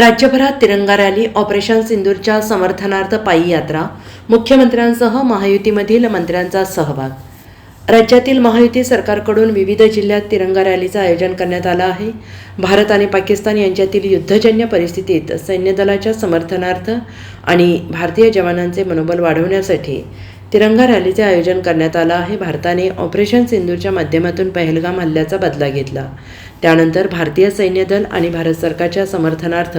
राज्यभरात तिरंगा rally operation सिंदूरच्या समर्थनार्थ पायी यात्रा मुख्यमंत्र्यांसह महायुतीमधील मंत्र्यांचा सहभाग. राज्यातील महायुती सरकारकडून विविध जिल्ह्यात तिरंगा रॅलीचं आयोजन करण्यात आलं आहे. भारत आणि पाकिस्तान यांच्यातील युद्धजन्य परिस्थितीत सैन्यदलाच्या समर्थनार्थ आणि भारतीय जवानांचे मनोबल वाढवण्यासाठी तिरंगा रॅलीचे आयोजन करण्यात आलं आहे. भारताने ऑपरेशन सिंधूच्या माध्यमातून पहलगाम हल्ल्याचा बदला घेतला. त्यानंतर भारतीय सैन्य दल आणि भारत सरकारच्या समर्थनार्थ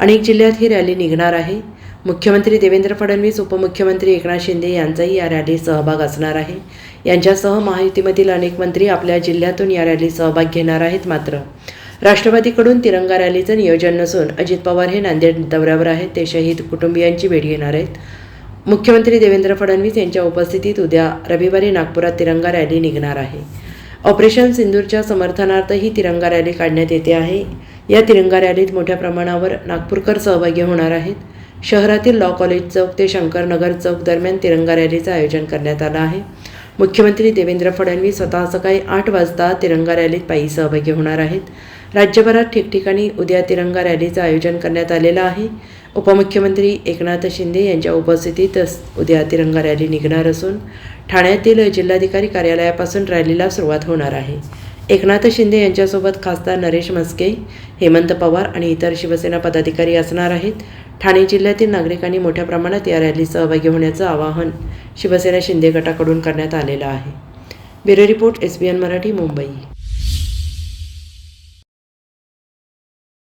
अनेक जिल्ह्यात ही रॅली निघणार आहे. मुख्यमंत्री देवेंद्र फडणवीस उपमुख्यमंत्री एकनाथ शिंदे यांचाही या रॅलीत सहभाग असणार आहे. यांच्यासह महायुतीमधील अनेक मंत्री आपल्या जिल्ह्यातून या रॅलीत सहभाग घेणार आहेत मात्र. राष्ट्रवादीकडून तिरंगा रॅलीचं नियोजन नसून अजित पवार हे नांदेड दौऱ्यावर आहेत. ते शहीद कुटुंबियांची भेट घेणार आहेत. मुख्यमंत्री देवेंद्र फडणवीस यांच्या उपस्थितीत उद्या रविवारी नागपुरात तिरंगा रॅली निघणार आहे. ऑपरेशन सिंदूरच्या समर्थनार्थ ही तिरंगा रॅली काढण्यात येते आहे. या तिरंगा रॅलीत मोठ्या प्रमाणावर नागपूरकर सहभागी होणार आहेत. शहरातील लॉ कॉलेज चौक ते शंकरनगर चौक दरम्यान तिरंगा रॅलीचं आयोजन करण्यात आलं आहे. मुख्यमंत्री देवेंद्र फडणवीस स्वतः सकाळी आठ वाजता तिरंगा रॅलीत पायी सहभागी होणार आहेत. राज्यभरात ठिकठिकाणी उद्या तिरंगा रॅलीचं आयोजन करण्यात आलेलं आहे. उपमुख्यमंत्री एकनाथ शिंदे यांच्या उपस्थितीत उद्या तिरंगा रॅली निघणार असून ठाण्यातील जिल्हाधिकारी कार्यालयापासून रॅलीला सुरुवात होणार आहे. एकनाथ शिंदे यांच्यासोबत खासदार नरेश म्हस्के हेमंत पवार आणि इतर शिवसेना पदाधिकारी असणार आहेत. ठाणे जिल्ह्यातील नागरिकांनी मोठ्या प्रमाणात या रॅलीत सहभागी होण्याचं आवाहन शिवसेना शिंदे गटाकडून करण्यात आलेलं आहे. Bureau report S B N Marathi Mumbai.